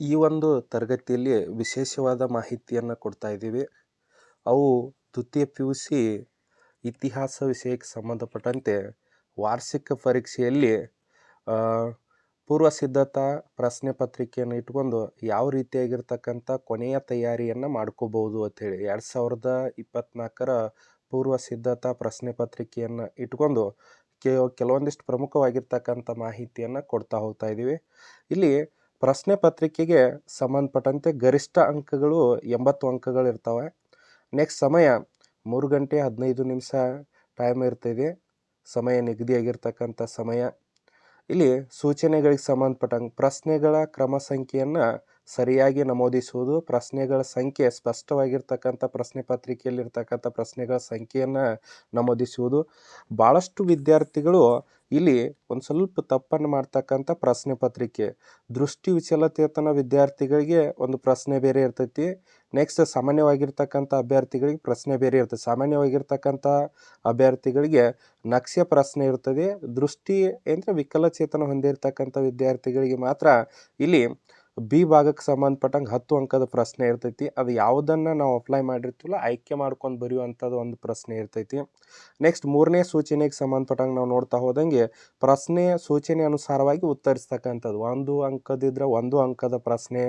ಈ ಒಂದು ತರಗತಿಯಲ್ಲಿ ವಿಶೇಷವಾದ ಮಾಹಿತಿಯನ್ನು ಕೊಡ್ತಾ ಇದ್ದೀವಿ. ಅವು ದ್ವಿತೀಯ ಪಿ ಯು ಸಿ ಇತಿಹಾಸ ವಿಷಯಕ್ಕೆ ಸಂಬಂಧಪಟ್ಟಂತೆ ವಾರ್ಷಿಕ ಪರೀಕ್ಷೆಯಲ್ಲಿ ಪೂರ್ವ ಸಿದ್ಧತಾ ಪ್ರಶ್ನೆ ಪತ್ರಿಕೆಯನ್ನು ಇಟ್ಕೊಂಡು ಯಾವ ರೀತಿಯಾಗಿರ್ತಕ್ಕಂಥ ಕೊನೆಯ ತಯಾರಿಯನ್ನು ಮಾಡ್ಕೋಬೋದು ಅಂಥೇಳಿ ಎರಡು ಸಾವಿರದ ಇಪ್ಪತ್ತ್ನಾಲ್ಕರ ಪೂರ್ವ ಸಿದ್ಧತಾ ಪ್ರಶ್ನೆ ಪತ್ರಿಕೆಯನ್ನು ಇಟ್ಕೊಂಡು ಕೆಲವೊಂದಿಷ್ಟು ಪ್ರಮುಖವಾಗಿರ್ತಕ್ಕಂಥ ಮಾಹಿತಿಯನ್ನು ಕೊಡ್ತಾ ಹೋಗ್ತಾ ಇದ್ದೀವಿ. ಇಲ್ಲಿ ಪ್ರಶ್ನೆ ಪತ್ರಿಕೆಗೆ ಸಂಬಂಧಪಟ್ಟಂತೆ ಗರಿಷ್ಠ ಅಂಕಗಳು ಎಂಬತ್ತು ಅಂಕಗಳು ಇರ್ತವೆ. ನೆಕ್ಸ್ಟ್ ಸಮಯ, ಮೂರು ಗಂಟೆ ಹದಿನೈದು ನಿಮಿಷ ಟೈಮ್ ಇರ್ತಿದೆ ಸಮಯ ನಿಗದಿಯಾಗಿರ್ತಕ್ಕಂಥ ಸಮಯ. ಇಲ್ಲಿ ಸೂಚನೆಗಳಿಗೆ ಸಂಬಂಧಪಟ್ಟಂಗೆ ಪ್ರಶ್ನೆಗಳ ಕ್ರಮ ಸಂಖ್ಯೆಯನ್ನು ಸರಿಯಾಗಿ ನಮೂದಿಸುವುದು, ಪ್ರಶ್ನೆಗಳ ಸಂಖ್ಯೆ, ಸ್ಪಷ್ಟವಾಗಿರ್ತಕ್ಕಂಥ ಪ್ರಶ್ನೆ ಪತ್ರಿಕೆಯಲ್ಲಿರ್ತಕ್ಕಂಥ ಪ್ರಶ್ನೆಗಳ ಸಂಖ್ಯೆಯನ್ನು ನಮೂದಿಸುವುದು. ಭಾಳಷ್ಟು ವಿದ್ಯಾರ್ಥಿಗಳು ಇಲ್ಲಿ ಒಂದು ಸ್ವಲ್ಪ ತಪ್ಪನ್ನು ಮಾಡ್ತಕ್ಕಂಥ ಪ್ರಶ್ನೆ ಪತ್ರಿಕೆ. ದೃಷ್ಟಿ ವಿಚಲಚೇತನ ವಿದ್ಯಾರ್ಥಿಗಳಿಗೆ ಒಂದು ಪ್ರಶ್ನೆ ಬೇರೆ ಇರ್ತೈತಿ. ನೆಕ್ಸ್ಟ್ ಸಾಮಾನ್ಯವಾಗಿರ್ತಕ್ಕಂಥ ಅಭ್ಯರ್ಥಿಗಳಿಗೆ ಪ್ರಶ್ನೆ ಬೇರೆ ಇರ್ತದೆ ಸಾಮಾನ್ಯವಾಗಿರ್ತಕ್ಕಂಥ ಅಭ್ಯರ್ಥಿಗಳಿಗೆ ನಕ್ಷೆ ಪ್ರಶ್ನೆ ಇರ್ತದೆ. ದೃಷ್ಟಿ ಅಂದರೆ ವಿಕಲಚೇತನ ಹೊಂದಿರತಕ್ಕಂಥ ವಿದ್ಯಾರ್ಥಿಗಳಿಗೆ ಮಾತ್ರ ಇಲ್ಲಿ ಬಿ ಭಾಗಕ್ಕೆ ಸಂಬಂಧಪಟ್ಟಂಗೆ ಹತ್ತು ಅಂಕದ ಪ್ರಶ್ನೆ ಇರ್ತೈತಿ. ಅದು ಯಾವುದನ್ನು ನಾವು ಅಪ್ಲೈ ಮಾಡಿರ್ತೀವಲ್ಲ, ಆಯ್ಕೆ ಮಾಡ್ಕೊಂಡು ಬರೆಯುವಂಥದ್ದು ಒಂದು ಪ್ರಶ್ನೆ ಇರ್ತೈತಿ. ನೆಕ್ಸ್ಟ್ ಮೂರನೇ ಸೂಚನೆಗೆ ಸಂಬಂಧಪಟ್ಟಂಗೆ ನಾವು ನೋಡ್ತಾ ಹೋದಂಗೆ, ಪ್ರಶ್ನೆ ಸೂಚನೆ ಅನುಸಾರವಾಗಿ ಉತ್ತರಿಸ್ತಕ್ಕಂಥದ್ದು. ಒಂದು ಅಂಕದಿದ್ರೆ ಒಂದು ಅಂಕದ ಪ್ರಶ್ನೆ.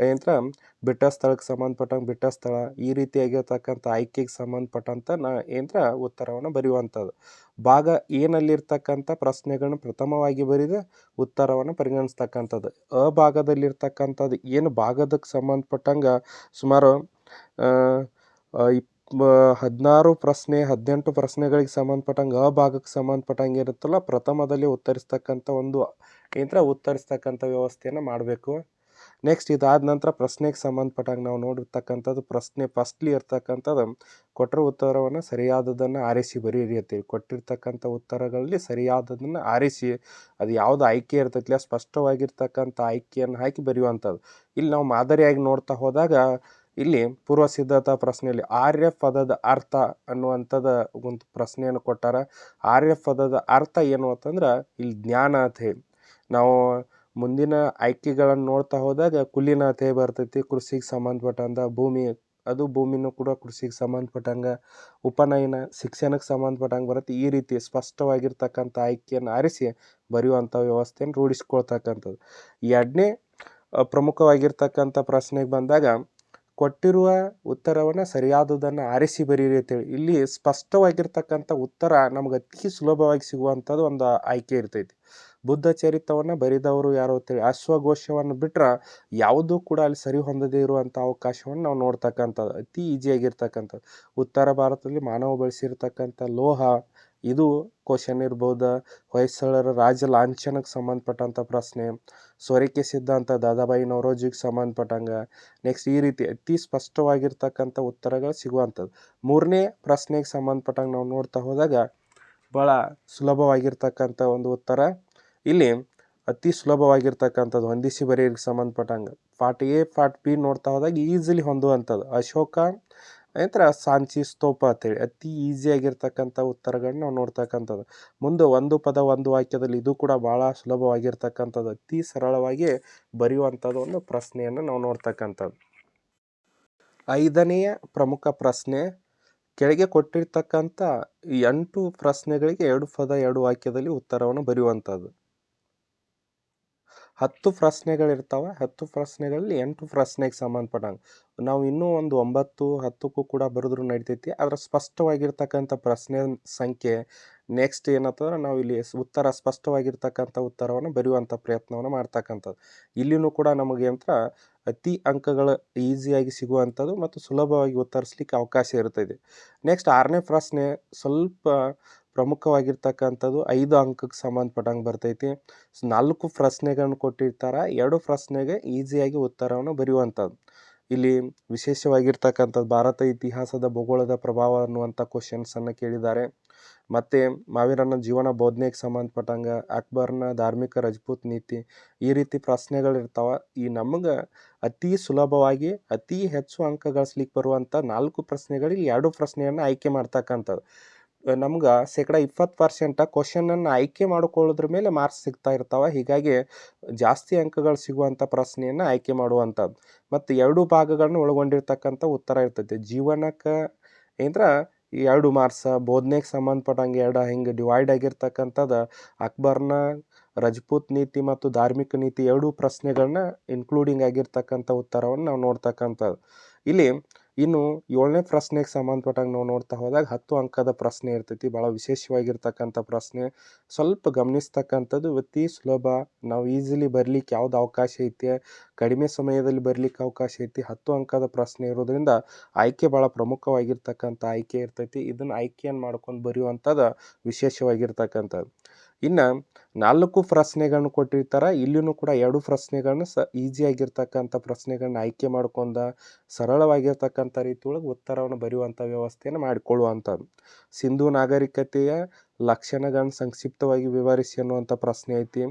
ಏನಂದ್ರೆ ಬಿಟ್ಟ ಸ್ಥಳಕ್ಕೆ ಸಂಬಂಧಪಟ್ಟಂಗೆ ಬಿಟ್ಟ ಸ್ಥಳ, ಈ ರೀತಿಯಾಗಿರ್ತಕ್ಕಂಥ ಆಯ್ಕೆಗೆ ಸಂಬಂಧಪಟ್ಟಂಥ ನಾ ಏನರ ಉತ್ತರವನ್ನು ಬರೆಯುವಂಥದ್ದು. ಭಾಗ ಏನಲ್ಲಿರ್ತಕ್ಕಂಥ ಪ್ರಶ್ನೆಗಳನ್ನ ಪ್ರಥಮವಾಗಿ ಬರೆದು ಉತ್ತರವನ್ನು ಪರಿಗಣಿಸ್ತಕ್ಕಂಥದ್ದು. ಅ ಭಾಗದಲ್ಲಿರ್ತಕ್ಕಂಥದ್ದು ಏನು ಭಾಗದಕ್ಕೆ ಸಂಬಂಧಪಟ್ಟಂಗೆ ಸುಮಾರು ಇಪ್ ಹದಿನಾರು ಪ್ರಶ್ನೆ, ಹದಿನೆಂಟು ಪ್ರಶ್ನೆಗಳಿಗೆ ಸಂಬಂಧಪಟ್ಟಂಗೆ ಅ ಭಾಗಕ್ಕೆ ಸಂಬಂಧಪಟ್ಟಂಗೆ ಇರುತ್ತಲ್ಲ ಪ್ರಥಮದಲ್ಲಿ ಉತ್ತರಿಸ್ತಕ್ಕಂಥ ಒಂದು ಏನಂದ್ರೆ ಉತ್ತರಿಸ್ತಕ್ಕಂಥ ವ್ಯವಸ್ಥೆಯನ್ನು ಮಾಡಬೇಕು. ನೆಕ್ಸ್ಟ್ ಇದಾದ ನಂತರ ಪ್ರಶ್ನೆಗೆ ಸಂಬಂಧಪಟ್ಟಾಗ ನಾವು ನೋಡಿರ್ತಕ್ಕಂಥದ್ದು, ಪ್ರಶ್ನೆ ಫಸ್ಟ್ಲಿ ಇರ್ತಕ್ಕಂಥದ್ದು ಕೊಟ್ಟಿರೋ ಉತ್ತರವನ್ನು ಸರಿಯಾದದನ್ನು ಆರಿಸಿ ಬರೀರಿ ಅಂತೇಳಿ ಕೊಟ್ಟಿರ್ತಕ್ಕಂಥ ಉತ್ತರಗಳಲ್ಲಿ ಸರಿಯಾದದನ್ನು ಆರಿಸಿ, ಅದು ಯಾವುದು ಆಯ್ಕೆ ಇರ್ತೈತಿಲ್ಲ ಸ್ಪಷ್ಟವಾಗಿರ್ತಕ್ಕಂಥ ಆಯ್ಕೆಯನ್ನು ಹಾಕಿ ಬರೆಯುವಂಥದ್ದು. ಇಲ್ಲಿ ನಾವು ಮಾದರಿಯಾಗಿ ನೋಡ್ತಾ ಹೋದಾಗ, ಇಲ್ಲಿ ಪೂರ್ವ ಸಿದ್ಧತಾ ಪ್ರಶ್ನೆಯಲ್ಲಿ ಆರ್ಯ ಪದದ ಅರ್ಥ ಅನ್ನುವಂಥದ ಒಂದು ಪ್ರಶ್ನೆಯನ್ನು ಕೊಟ್ಟಾರ. ಆರ್ಯ ಪದದ ಅರ್ಥ ಏನು ಅಂತಂದ್ರೆ, ಇಲ್ಲಿ ಜ್ಞಾನ ಅಂತ ಹೇಳಿ. ನಾವು ಮುಂದಿನ ಆಯ್ಕೆಗಳನ್ನು ನೋಡ್ತಾ ಹೋದಾಗ ಕುಲೀನತೆ ಬರ್ತೈತಿ, ಕೃಷಿಗೆ ಸಂಬಂಧಪಟ್ಟಂಥ ಭೂಮಿ, ಅದು ಭೂಮಿನೂ ಕೂಡ ಕೃಷಿಗೆ ಸಂಬಂಧಪಟ್ಟಂಗೆ, ಉಪನಯನ ಶಿಕ್ಷಣಕ್ಕೆ ಸಂಬಂಧಪಟ್ಟಂಗೆ ಬರುತ್ತೆ. ಈ ರೀತಿ ಸ್ಪಷ್ಟವಾಗಿರ್ತಕ್ಕಂಥ ಆಯ್ಕೆಯನ್ನು ಆರಿಸಿ ಬರೆಯುವಂಥ ವ್ಯವಸ್ಥೆಯನ್ನು ರೂಢಿಸ್ಕೊಳ್ತಕ್ಕಂಥದ್ದು. ಎರಡನೇ ಪ್ರಮುಖವಾಗಿರ್ತಕ್ಕಂಥ ಪ್ರಶ್ನೆಗೆ ಬಂದಾಗ, ಕೊಟ್ಟಿರುವ ಉತ್ತರವನ್ನು ಸರಿಯಾದುದನ್ನು ಆರಿಸಿ ಬರೀರಿ ಅಂತೇಳಿ. ಇಲ್ಲಿ ಸ್ಪಷ್ಟವಾಗಿರ್ತಕ್ಕಂಥ ಉತ್ತರ ನಮ್ಗೆ ಅತಿ ಸುಲಭವಾಗಿ ಸಿಗುವಂಥದ್ದು ಒಂದು ಆಯ್ಕೆ ಇರ್ತೈತಿ. ಬುದ್ಧ ಚರಿತವನ್ನು ಬರೆದವರು ಯಾರು ಅಂತೇಳಿ ಅಶ್ವಘೋಷವನ್ನು ಬಿಟ್ಟರೆ ಯಾವುದೂ ಕೂಡ ಅಲ್ಲಿ ಸರಿ ಹೊಂದದೇ ಇರುವಂಥ ಅವಕಾಶವನ್ನು ನಾವು ನೋಡ್ತಕ್ಕಂಥದ್ದು, ಅತಿ ಈಸಿಯಾಗಿರ್ತಕ್ಕಂಥದ್ದು ಉತ್ತರ ಭಾರತದಲ್ಲಿ ಮಾನವ ಬಳಸಿರ್ತಕ್ಕಂಥ ಲೋಹ, ಇದು ಕ್ವಶನ್ ಇರ್ಬೋದು. ಹೊಯ್ಸಳರ ರಾಜ ಲಾಂಛನಕ್ಕೆ ಸಂಬಂಧಪಟ್ಟಂಥ ಪ್ರಶ್ನೆ ಸ್ವರಿಕೆ ಸಿದ್ಧಾಂತ ದಾದಾಬಾಯಿ ನವರೋಜಿಗೆ ಸಂಬಂಧಪಟ್ಟಂಗೆ. ನೆಕ್ಸ್ಟ್ ಈ ರೀತಿ ಅತಿ ಸ್ಪಷ್ಟವಾಗಿರ್ತಕ್ಕಂಥ ಉತ್ತರಗಳು ಸಿಗುವಂಥದ್ದು. ಮೂರನೇ ಪ್ರಶ್ನೆಗೆ ಸಂಬಂಧಪಟ್ಟಂಗೆ ನಾವು ನೋಡ್ತಾ ಹೋದಾಗ ಭಾಳ ಸುಲಭವಾಗಿರ್ತಕ್ಕಂಥ ಒಂದು ಉತ್ತರ ಇಲ್ಲಿ ಅತಿ ಸುಲಭವಾಗಿರ್ತಕ್ಕಂಥದ್ದು ಹೊಂದಿಸಿ ಬರೆಯೋರಿಗೆ ಸಂಬಂಧಪಟ್ಟಂಗೆ. ಪಾರ್ಟ್ ಎ ಪಾರ್ಟ್ ಬಿ ನೋಡ್ತಾ ಹೋದಾಗ ಈಸಿಲಿ ಹೊಂದುವಂಥದ್ದು. ಅಶೋಕ, ನಂತರ ಸಾಂಚಿ, ಸ್ತೋಪ ಅಂತೇಳಿ. ಅತಿ ಈಸಿಯಾಗಿರ್ತಕ್ಕಂಥ ಉತ್ತರಗಳನ್ನ ನಾವು ನೋಡ್ತಕ್ಕಂಥದ್ದು. ಮುಂದೆ ಒಂದು ಪದ, ಒಂದು ವಾಕ್ಯದಲ್ಲಿ ಇದು ಕೂಡ ಭಾಳ ಸುಲಭವಾಗಿರ್ತಕ್ಕಂಥದ್ದು. ಅತಿ ಸರಳವಾಗಿ ಬರೆಯುವಂಥದ್ದು ಒಂದು ಪ್ರಶ್ನೆಯನ್ನು ನಾವು ನೋಡ್ತಕ್ಕಂಥದ್ದು. ಐದನೆಯ ಪ್ರಮುಖ ಪ್ರಶ್ನೆ, ಕೆಳಗೆ ಕೊಟ್ಟಿರ್ತಕ್ಕಂಥ ಎಂಟು ಪ್ರಶ್ನೆಗಳಿಗೆ ಎರಡು ಪದ, ಎರಡು ವಾಕ್ಯದಲ್ಲಿ ಉತ್ತರವನ್ನು ಬರೆಯುವಂಥದ್ದು. ಹತ್ತು ಪ್ರಶ್ನೆಗಳಿರ್ತಾವೆ, ಹತ್ತು ಪ್ರಶ್ನೆಗಳಲ್ಲಿ ಎಂಟು ಪ್ರಶ್ನೆಗೆ ಸಂಬಂಧಪಟ್ಟಂಗೆ. ನಾವು ಇನ್ನೂ ಒಂದು ಒಂಬತ್ತು, ಹತ್ತಕ್ಕೂ ಕೂಡ ಬರೆದ್ರೂ ನಡಿತೈತಿ. ಅದರ ಸ್ಪಷ್ಟವಾಗಿರ್ತಕ್ಕಂಥ ಪ್ರಶ್ನೆ ಸಂಖ್ಯೆ ನೆಕ್ಸ್ಟ್ ಏನಂತಂದ್ರೆ ನಾವು ಇಲ್ಲಿ ಉತ್ತರ ಸ್ಪಷ್ಟವಾಗಿರ್ತಕ್ಕಂಥ ಉತ್ತರವನ್ನು ಬರೆಯುವಂಥ ಪ್ರಯತ್ನವನ್ನು ಮಾಡ್ತಕ್ಕಂಥದ್ದು ಇಲ್ಲಿನೂ ಕೂಡ ನಮಗೆ ಅಂತ ಅತಿ ಅಂಕಗಳು ಈಸಿಯಾಗಿ ಸಿಗುವಂಥದ್ದು ಮತ್ತು ಸುಲಭವಾಗಿ ಉತ್ತರಿಸ್ಲಿಕ್ಕೆ ಅವಕಾಶ ಇರ್ತದೆ ನೆಕ್ಸ್ಟ್ ಆರನೇ ಪ್ರಶ್ನೆ ಸ್ವಲ್ಪ ಪ್ರಮುಖವಾಗಿರ್ತಕ್ಕಂಥದ್ದು ಐದು ಅಂಕಕ್ಕೆ ಸಂಬಂಧಪಟ್ಟಂಗೆ ಬರ್ತೈತಿ. ನಾಲ್ಕು ಪ್ರಶ್ನೆಗಳನ್ನು ಕೊಟ್ಟಿರ್ತಾರೆ. ಎರಡು ಪ್ರಶ್ನೆಗೆ ಈಸಿಯಾಗಿ ಉತ್ತರವನ್ನು ಬರೆಯುವಂಥದ್ದು. ಇಲ್ಲಿ ವಿಶೇಷವಾಗಿರ್ತಕ್ಕಂಥದ್ದು ಭಾರತ ಇತಿಹಾಸದ ಭೂಗೋಳದ ಪ್ರಭಾವ ಅನ್ನುವಂಥ ಕ್ವಶನ್ಸನ್ನು ಕೇಳಿದ್ದಾರೆ. ಮತ್ತು ಮಾವೀರನ ಜೀವನ ಬೋಧನೆಗೆ ಸಂಬಂಧಪಟ್ಟಂಗೆ ಅಕ್ಬರ್ನ ಧಾರ್ಮಿಕ ರಜಪೂತ್ ನೀತಿ ಈ ರೀತಿ ಪ್ರಶ್ನೆಗಳಿರ್ತಾವೆ. ಈ ನಮಗೆ ಅತಿ ಸುಲಭವಾಗಿ ಅತಿ ಹೆಚ್ಚು ಅಂಕ ಗಳಿಸ್ಲಿಕ್ಕೆ ಬರುವಂಥ ನಾಲ್ಕು ಪ್ರಶ್ನೆಗಳಿಗೆ ಎರಡು ಪ್ರಶ್ನೆಯನ್ನು ಆಯ್ಕೆ ಮಾಡ್ತಕ್ಕಂಥದ್ದು. ನಮ್ಗೆ ಶೇಕಡ ಇಪ್ಪತ್ತು ಪರ್ಸೆಂಟ ಕ್ವಶನನ್ನು ಆಯ್ಕೆ ಮಾಡಿಕೊಳ್ಳೋದ್ರ ಮೇಲೆ ಮಾರ್ಕ್ಸ್ ಸಿಗ್ತಾ ಇರ್ತಾವೆ. ಹೀಗಾಗಿ ಜಾಸ್ತಿ ಅಂಕಗಳು ಸಿಗುವಂಥ ಪ್ರಶ್ನೆಯನ್ನು ಆಯ್ಕೆ ಮಾಡುವಂಥದ್ದು ಮತ್ತು ಎರಡು ಭಾಗಗಳನ್ನ ಒಳಗೊಂಡಿರ್ತಕ್ಕಂಥ ಉತ್ತರ ಇರ್ತೈತಿ. ಜೀವನಕ್ಕೆ ಏನಂದ್ರೆ ಎರಡು ಮಾರ್ಕ್ಸ ಬೋಧನೆಗೆ ಸಂಬಂಧಪಟ್ಟಂಗೆ ಎರಡು ಹಿಂಗೆ ಡಿವೈಡ್ ಆಗಿರ್ತಕ್ಕಂಥದ್ದು ಅಕ್ಬರ್ನ, ರಜಪೂತ್ ನೀತಿ ಮತ್ತು ಧಾರ್ಮಿಕ ನೀತಿ ಎರಡೂ ಪ್ರಶ್ನೆಗಳನ್ನ ಇನ್ಕ್ಲೂಡಿಂಗ್ ಆಗಿರ್ತಕ್ಕಂಥ ಉತ್ತರವನ್ನು ನಾವು ನೋಡ್ತಕ್ಕಂಥದ್ದು ಇಲ್ಲಿ ಇನ್ನು ಏಳನೇ ಪ್ರಶ್ನೆಗೆ ಸಂಬಂಧಪಟ್ಟಂಗೆ ನಾವು ನೋಡ್ತಾ ಹೋದಾಗ ಹತ್ತು ಅಂಕದ ಪ್ರಶ್ನೆ ಇರ್ತೈತಿ ಭಾಳ ವಿಶೇಷವಾಗಿರ್ತಕ್ಕಂಥ ಪ್ರಶ್ನೆ. ಸ್ವಲ್ಪ ಗಮನಿಸ್ತಕ್ಕಂಥದ್ದು ಅತಿ ಸುಲಭ. ನಾವು ಈಸಿಲಿ ಬರಲಿಕ್ಕೆ ಯಾವ್ದು ಅವಕಾಶ ಐತೆ, ಕಡಿಮೆ ಸಮಯದಲ್ಲಿ ಬರಲಿಕ್ಕೆ ಅವಕಾಶ ಐತಿ, ಹತ್ತು ಅಂಕದ ಪ್ರಶ್ನೆ ಇರೋದ್ರಿಂದ ಆಯ್ಕೆ ಭಾಳ ಪ್ರಮುಖವಾಗಿರ್ತಕ್ಕಂಥ ಆಯ್ಕೆ ಇರ್ತೈತಿ. ಇದನ್ನು ಆಯ್ಕೆಯನ್ನು ಮಾಡ್ಕೊಂಡು ಬರೆಯುವಂಥದ್ದು ವಿಶೇಷವಾಗಿರ್ತಕ್ಕಂಥದ್ದು. ಇನ್ನು ನಾಲ್ಕು ಪ್ರಶ್ನೆಗಳನ್ನು ಕೊಟ್ಟಿರ್ತಾರೆ, ಇಲ್ಲಿನೂ ಕೂಡ ಎರಡು ಪ್ರಶ್ನೆಗಳನ್ನ ಸ, ಈಸಿಯಾಗಿರ್ತಕ್ಕಂಥ ಪ್ರಶ್ನೆಗಳನ್ನ ಆಯ್ಕೆ ಮಾಡ್ಕೊಂಡ, ಸರಳವಾಗಿರ್ತಕ್ಕಂಥ ರೀತಿಯೊಳಗೆ ಉತ್ತರವನ್ನು ಬರೆಯುವಂಥ ವ್ಯವಸ್ಥೆಯನ್ನು ಮಾಡಿಕೊಳ್ಳುವಂಥದ್ದು ಸಿಂಧು ನಾಗರಿಕತೆಯ ಲಕ್ಷಣಗಳನ್ನು ಸಂಕ್ಷಿಪ್ತವಾಗಿ ವಿವರಿಸಿ ಅನ್ನುವಂಥ ಪ್ರಶ್ನೆ ಐತಿ.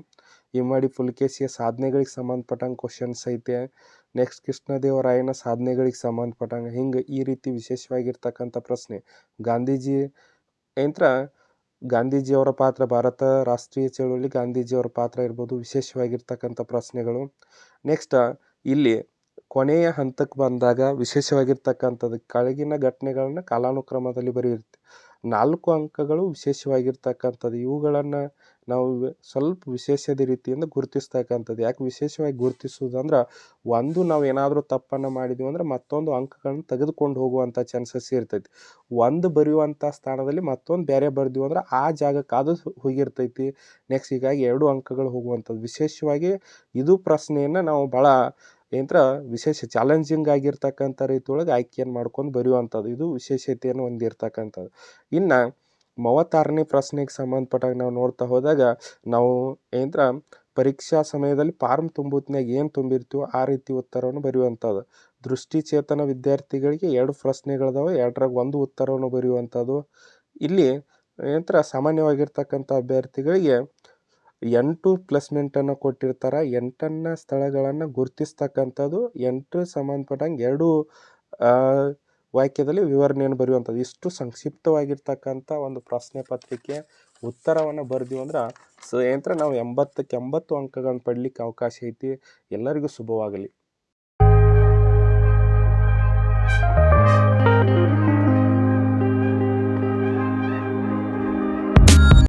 ಇಮ್ಮಡಿ ಪುಲ್ಕೇಶಿಯ ಸಾಧನೆಗಳಿಗೆ ಸಂಬಂಧಪಟ್ಟಂಗೆ ಕ್ವಶನ್ಸ್ ಐತೆ. ನೆಕ್ಸ್ಟ್ ಕೃಷ್ಣದೇವರಾಯನ ಸಾಧನೆಗಳಿಗೆ ಸಂಬಂಧಪಟ್ಟಂಗೆ ಹಿಂಗೆ ಈ ರೀತಿ ವಿಶೇಷವಾಗಿರ್ತಕ್ಕಂಥ ಪ್ರಶ್ನೆ. ಗಾಂಧೀಜಿ ಯಂತ್ರ ಗಾಂಧೀಜಿಯವರ ಪಾತ್ರ ಭಾರತ, ರಾಷ್ಟ್ರೀಯ ಚಳುವಳಿ ಗಾಂಧೀಜಿಯವರ ಪಾತ್ರ ಇರ್ಬೋದು, ವಿಶೇಷವಾಗಿರ್ತಕ್ಕಂಥ ಪ್ರಶ್ನೆಗಳು. ನೆಕ್ಸ್ಟ್ ಇಲ್ಲಿ ಕೊನೆಯ ಹಂತಕ್ಕೆ ಬಂದಾಗ ವಿಶೇಷವಾಗಿರ್ತಕ್ಕಂಥದ್ದು ಕೆಳಗಿನ ಘಟನೆಗಳನ್ನ ಕಾಲಾನುಕ್ರಮದಲ್ಲಿ ಬರೆಯುತ್ತೆ. ನಾಲ್ಕು ಅಂಕಗಳು ವಿಶೇಷವಾಗಿರ್ತಕ್ಕಂಥದ್ದು. ಇವುಗಳನ್ನು ನಾವು ಸ್ವಲ್ಪ ವಿಶೇಷದ ರೀತಿಯಿಂದ ಗುರುತಿಸ್ತಕ್ಕಂಥದ್ದು. ಯಾಕೆ ವಿಶೇಷವಾಗಿ ಗುರುತಿಸುವುದು ಅಂದ್ರೆ ಒಂದು ನಾವು ಏನಾದರೂ ತಪ್ಪನ್ನು ಮಾಡಿದ್ವಿ ಅಂದ್ರೆ ಮತ್ತೊಂದು ಅಂಕಗಳನ್ನು ತೆಗೆದುಕೊಂಡು ಹೋಗುವಂಥ ಚಾನ್ಸಸ್ ಇರ್ತೈತಿ. ಒಂದು ಬರೆಯುವಂಥ ಸ್ಥಾನದಲ್ಲಿ ಮತ್ತೊಂದು ಬೇರೆ ಬರೆದಿವಿ ಅಂದ್ರೆ ಆ ಜಾಗಕ್ಕೆ ಅದು ಹೋಗಿರ್ತೈತಿ. ನೆಕ್ಸ್ಟ್ ಹೀಗಾಗಿ ಎರಡು ಅಂಕಗಳು ಹೋಗುವಂಥದ್ದು. ವಿಶೇಷವಾಗಿ ಇದು ಪ್ರಶ್ನೆಯನ್ನು ನಾವು ಭಾಳ ಏನಂತ್ರ ವಿಶೇಷ ಚಾಲೆಂಜಿಂಗ್ ಆಗಿರ್ತಕ್ಕಂಥ ರೀತಿಯೊಳಗೆ ಆಯ್ಕೆಯನ್ನು ಮಾಡ್ಕೊಂಡು ಬರೆಯುವಂಥದ್ದು. ಇದು ವಿಶೇಷತೆಯನ್ನು ಹೊಂದಿರ್ತಕ್ಕಂಥದ್ದು. ಇನ್ನು ಮೂವತ್ತಾರನೇ ಪ್ರಶ್ನೆಗೆ ಸಂಬಂಧಪಟ್ಟಾಗ ನಾವು ನೋಡ್ತಾ ಹೋದಾಗ, ನಾವು ಏನಂದ್ರೆ ಪರೀಕ್ಷಾ ಸಮಯದಲ್ಲಿ ಫಾರ್ಮ್ ತುಂಬುತ್ನಾಗ ಏನು ತುಂಬಿರ್ತೀವೋ ಆ ರೀತಿ ಉತ್ತರವನ್ನು ಬರೆಯುವಂಥದ್ದು ದೃಷ್ಟಿಚೇತನ ವಿದ್ಯಾರ್ಥಿಗಳಿಗೆ ಎರಡು ಪ್ರಶ್ನೆಗಳಿದಾವೆ, ಎರಡರಾಗ ಒಂದು ಉತ್ತರವನ್ನು ಬರೆಯುವಂಥದ್ದು ಇಲ್ಲಿ ಏನಂತ್ರ ಸಾಮಾನ್ಯವಾಗಿರ್ತಕ್ಕಂಥ ಅಭ್ಯರ್ಥಿಗಳಿಗೆ ಎಂಟು ಪ್ಲೇಸ್ಮೆಂಟನ್ನು ಕೊಟ್ಟಿರ್ತಾರೆ. ಎಂಟನ್ನು ಸ್ಥಳಗಳನ್ನು ಗುರುತಿಸ್ತಕ್ಕಂಥದ್ದು ಎಂಟು ಸಂಬಂಧಪಟ್ಟಂಗೆ ಎರಡು ವಾಕ್ಯದಲ್ಲಿ ವಿವರಣೆಯನ್ನು ಬರೆಯುವಂಥದ್ದು. ಇಷ್ಟು ಸಂಕ್ಷಿಪ್ತವಾಗಿರ್ತಕ್ಕಂಥ ಒಂದು ಪ್ರಶ್ನೆ ಪತ್ರಿಕೆ ಉತ್ತರವನ್ನು ಬರೆದೀವಿ ಅಂದ್ರೆ ಸ ಏನಂದ್ರೆ ನಾವು ಎಂಬತ್ತಕ್ಕೆ ಎಂಬತ್ತು ಅಂಕಗಳನ್ನು ಪಡಲಿಕ್ಕೆ ಅವಕಾಶ ಐತಿ. ಎಲ್ಲರಿಗೂ ಶುಭವಾಗಲಿ.